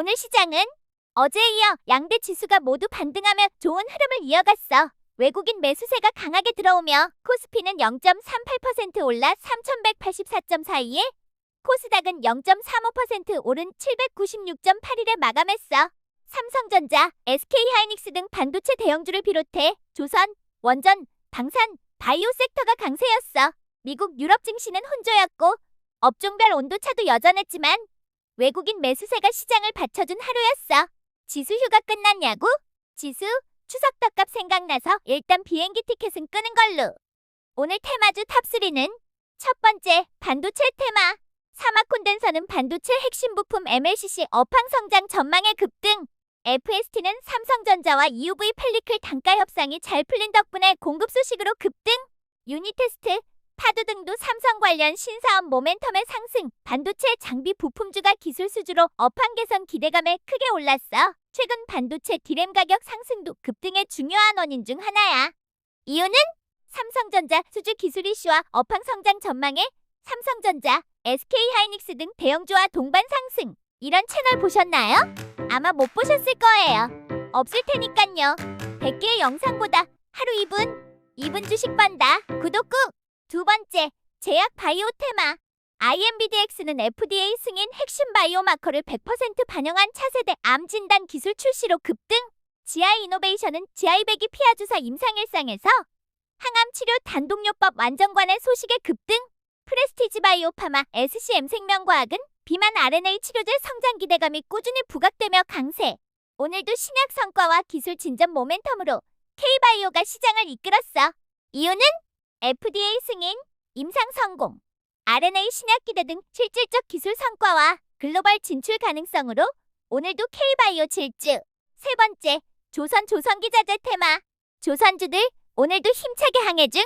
오늘 시장은 어제에 이어 양대 지수가 모두 반등하며 좋은 흐름을 이어갔어. 외국인 매수세가 강하게 들어오며 코스피는 0.38% 올라 3,184.42에 코스닥은 0.35% 오른 796.81에 마감했어. 삼성전자, SK하이닉스 등 반도체 대형주를 비롯해 조선, 원전, 방산, 바이오 섹터가 강세였어. 미국, 유럽 증시는 혼조였고 업종별 온도차도 여전했지만 외국인 매수세가 시장을 받쳐준 하루였어. 지수 휴가 끝났냐고? 지수 추석 덕값 생각나서 일단 비행기 티켓은 끄는 걸로. 오늘 테마주 탑3는 첫 번째 반도체 테마. 사막 콘덴서는 반도체 핵심 부품 MLCC 업황 성장 전망의 급등. FST는 삼성전자와 EUV 펠리클 단가 협상이 잘 풀린 덕분에 공급 소식으로 급등. 유니테스트, 파도 등도 삼성 관련 신사업 모멘텀의 상승, 반도체 장비 부품주가 기술 수주로 업황 개선 기대감에 크게 올랐어. 최근 반도체 디램 가격 상승도 급등의 중요한 원인 중 하나야. 이유는 삼성전자 수주 기술 이슈와 업황 성장 전망에 삼성전자, SK하이닉스 등 대형주와 동반 상승. 이런 채널 보셨나요? 아마 못 보셨을 거예요. 없을 테니깐요. 100개의 영상보다 하루 2분, 2분 주식 번다. 구독 꾹! 두 번째, 제약 바이오 테마. IMBDX는 FDA 승인 핵심 바이오마커를 100% 반영한 차세대 암 진단 기술 출시로 급등. GI 이노베이션은 GI100이 피하 주사 임상일상에서 항암 치료 단독요법 완전관의 소식에 급등. 프레스티지 바이오 파마 SCM 생명과학은 비만 RNA 치료제 성장 기대감이 꾸준히 부각되며 강세. 오늘도 신약 성과와 기술 진전 모멘텀으로 K바이오가 시장을 이끌었어. 이유는 FDA 승인, 임상 성공, RNA 신약 기대 등 실질적 기술 성과와 글로벌 진출 가능성으로 오늘도 K바이오 질주. 세 번째, 조선 조선기 자재 테마. 조선주들 오늘도 힘차게 항해 중.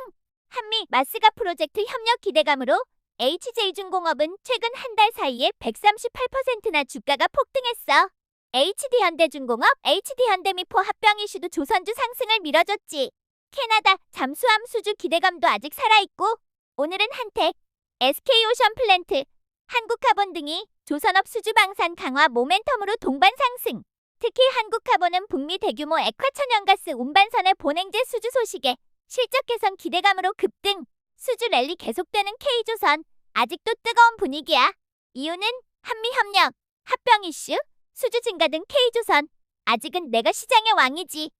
한미 마스가 프로젝트 협력 기대감으로 HJ중공업은 최근 한 달 사이에 138%나 주가가 폭등했어. HD현대중공업, HD현대미포 합병 이슈도 조선주 상승을 밀어줬지. 캐나다 잠수함 수주 기대감도 아직 살아있고 오늘은 한택, SK오션 플랜트, 한국카본 등이 조선업 수주 방산 강화 모멘텀으로 동반 상승. 특히 한국카본은 북미 대규모 액화천연가스 운반선의 본행제 수주 소식에 실적 개선 기대감으로 급등. 수주 랠리 계속되는 K조선 아직도 뜨거운 분위기야. 이유는 한미 협력, 합병 이슈, 수주 증가 등 K조선 아직은 내가 시장의 왕이지.